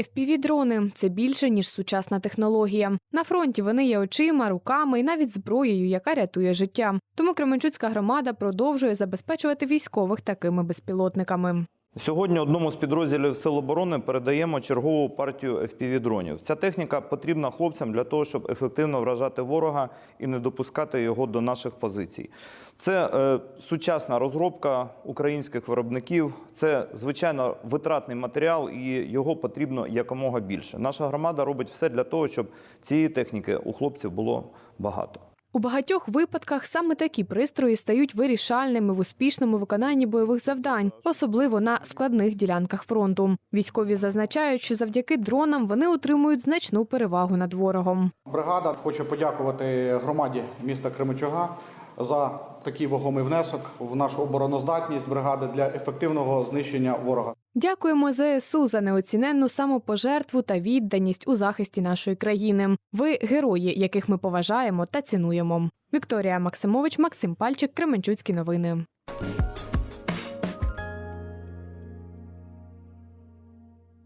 FPV-дрони – це більше, ніж сучасна технологія. На фронті вони є очима, руками і навіть зброєю, яка рятує життя. Тому Кременчуцька громада продовжує забезпечувати військових такими безпілотниками. Сьогодні одному з підрозділів Сил оборони передаємо чергову партію FPV-дронів. Ця техніка потрібна хлопцям для того, щоб ефективно вражати ворога і не допускати його до наших позицій. Це е, сучасна розробка українських виробників. Це звичайно витратний матеріал, і його потрібно якомога більше. Наша громада робить все для того, щоб цієї техніки у хлопців було багато. У багатьох випадках саме такі пристрої стають вирішальними в успішному виконанні бойових завдань, особливо на складних ділянках фронту. Військові зазначають, що завдяки дронам вони отримують значну перевагу над ворогом. Бригада хоче подякувати громаді міста Кременчуга за такий вагомий внесок в нашу обороноздатність бригади для ефективного знищення ворога. Дякуємо ЗСУ за неоціненну самопожертву та відданість у захисті нашої країни. Ви герої, яких ми поважаємо та цінуємо. Вікторія Максимович, Максим Пальчик, Кременчуцькі новини.